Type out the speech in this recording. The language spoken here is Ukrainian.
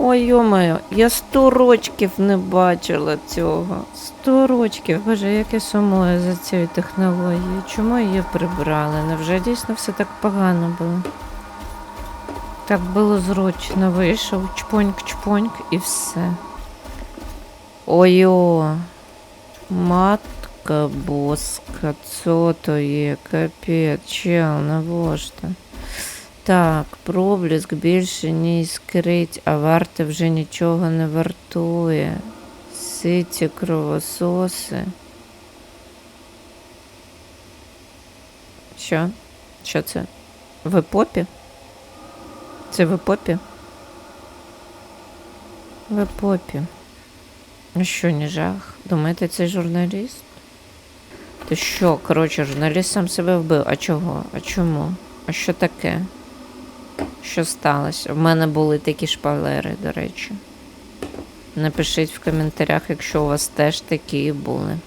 Ой, йомаю, я сто рочків не бачила цього. Сто рочків. Боже, як я сумую за цією технологією. Чому її прибрали? Невже дійсно все так погано було? Так було зручно. Вийшов, чпоньк-чпоньк і все. Ой-о. Матка боска, це то є, капець, чел, навошта. Так, проблиск більше не іскрить, а варта вже нічого не вартує. Ситі кровососи. Що? Що це? Ви попі? Це ви попі? Ви попі. Ну що, не жах? Думаєте, це журналіст? Ти що, коротше, журналіст сам себе вбив. А чого? А чому? А що таке? Що сталося? В мене були такі шпалери, до речі. Напишіть в коментарях, якщо у вас теж такі були.